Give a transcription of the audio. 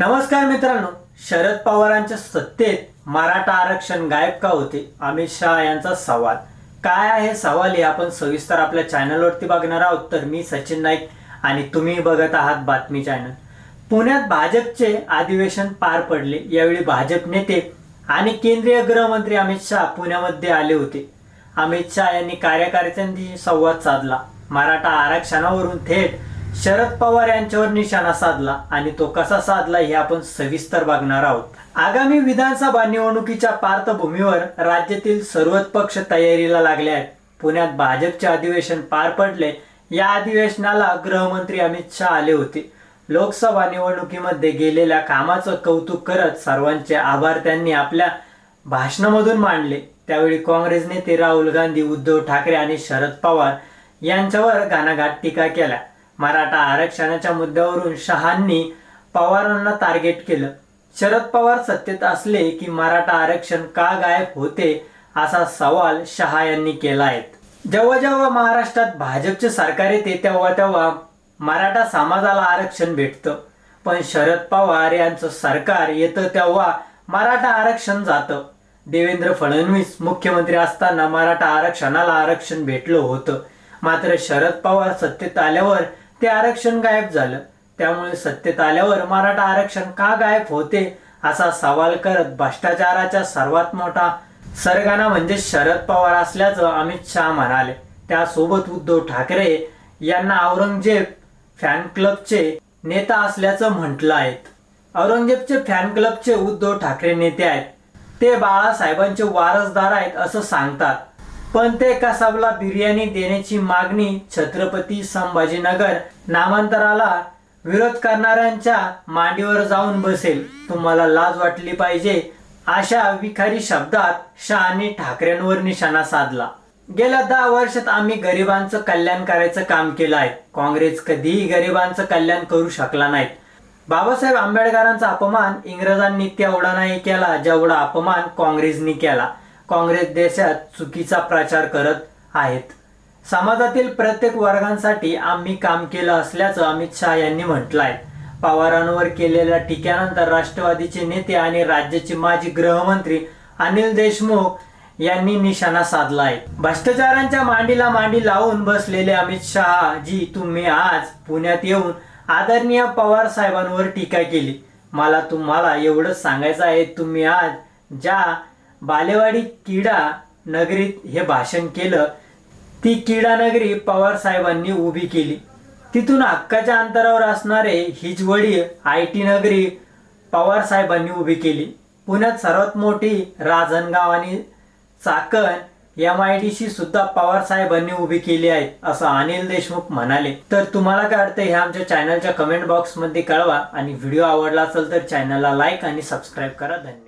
नमस्कार मित्रांनो शरद पवारांच्या सत्तेत मराठा आरक्षण गायब का होते? अमित शहा यांचा सवाल. काय आहे सवाल हे आपण सविस्तर आपल्या चॅनलवरती बघणार आहोत. तर मी सचिन नाईक आणि तुम्ही बघत आहात बातमी चॅनल. पुण्यात भाजपचे अधिवेशन पार पडले. यावेळी भाजप नेते आणि केंद्रीय गृहमंत्री अमित शहा पुण्यामध्ये आले होते. अमित शहा यांनी कार्यकर्त्यांशी संवाद साधला. मराठा आरक्षणावरून थेट शरद पवार यांच्यावर निशाणा साधला आणि तो कसा साधला हे आपण सविस्तर बघणार आहोत. आगामी विधानसभा निवडणुकीच्या पार्श्वभूमीवर राज्यातील सर्वच पक्ष तयारीला लागले आहेत. पुण्यात भाजपचे अधिवेशन पार पडले. या अधिवेशनाला गृहमंत्री अमित शहा आले होते. लोकसभा निवडणुकीमध्ये गेलेल्या कामाचं कौतुक करत सर्वांचे आभार त्यांनी आपल्या भाषणामधून मांडले. त्यावेळी काँग्रेस नेते राहुल गांधी उद्धव ठाकरे आणि शरद पवार यांच्यावर घाणाघात टीका केल्या. मराठा आरक्षणाच्या मुद्द्यावरून शहांनी पवारांना टार्गेट केलं. शरद पवार सत्तेत असले की मराठा आरक्षण का गायब होते असा सवाल शहा यांनी केला आहे जेव्हा जेव्हा महाराष्ट्रात भाजपचे सरकार येते तेव्हा तेव्हा मराठा समाजाला आरक्षण भेटतं. पण शरद पवार यांचं सरकार येतं तेव्हा मराठा आरक्षण जातं. देवेंद्र फडणवीस मुख्यमंत्री असताना मराठा आरक्षणाला आरक्षण भेटलं होतं. मात्र शरद पवार सत्तेत आल्यावर ते आरक्षण गायब झालं. त्यामुळे सत्तेत आल्यावर मराठा आरक्षण का गायब होते असा सवाल करत भ्रष्टाचाराचा सर्वात मोठा सरगाना म्हणजे शरद पवार असल्याचं अमित शहा म्हणाले. त्यासोबत उद्धव ठाकरे यांना औरंगजेब फॅन क्लबचे नेता असल्याचं म्हटलं आहे औरंगजेबचे फॅन क्लबचे उद्धव ठाकरे नेते आहेत. ते बाळासाहेबांचे वारसदार आहेत असं सांगतात. पण ते कसाबला बिर्याणी देण्याची मागणी छत्रपती संभाजीनगर नामांतराला विरोध करणाऱ्यांच्या मांडीवर जाऊन बसेल. तुम्हाला लाज वाटली पाहिजे अशा विखारी शब्दात शहानी ठाकरेंवर निशाणा साधला. गेल्या दहा वर्षात आम्ही गरिबांचं कल्याण करायचं काम केलं आहे. काँग्रेस कधीही गरिबांचं कल्याण करू शकला नाही. बाबासाहेब आंबेडकरांचा अपमान इंग्रजांनी तेवढा नाही केला जेवढा अपमान काँग्रेसनी केला. काँग्रेस देशात चुकीचा प्रचार करत आहेत. समाजातील प्रत्येक वर्गांसाठी आम्ही काम केलं असल्याचं अमित शहा यांनी म्हटलं आहे पवारांवर केलेल्या टीकेनंतर राष्ट्रवादीचे नेते आणि राज्याचे माजी गृहमंत्री अनिल देशमुख यांनी निशाणा साधला आहे भ्रष्टाचारांच्या मांडीला मांडी लावून बसलेले अमित शहा जी तुम्ही आज पुण्यात येऊन आदरणीय पवार साहेबांवर टीका केली. मला तुम्हाला एवढंच सांगायचं आहे तुम्ही आज ज्या बालेवाडी क्रीडा नगरीत हे भाषण केलं. ती क्रीडा नगरी पवार साहेबांनी उभी केली. तिथून हक्काच्या अंतरावर असणारे हिजवडी आय टी नगरी पवार साहेबांनी उभी केली. पुण्यात सर्वात मोठी राजनगाव आणि Chakan M I D C सुद्धा पवार साहेबांनी उभी केली आहे असं अनिल देशमुख म्हणाले. तर तुम्हाला काय वाटतं हे आमच्या चॅनलच्या कमेंट बॉक्समध्ये कळवा आणि व्हिडिओ आवडला असेल तर चॅनलला लाईक आणि सबस्क्राईब करा. धन्यवाद.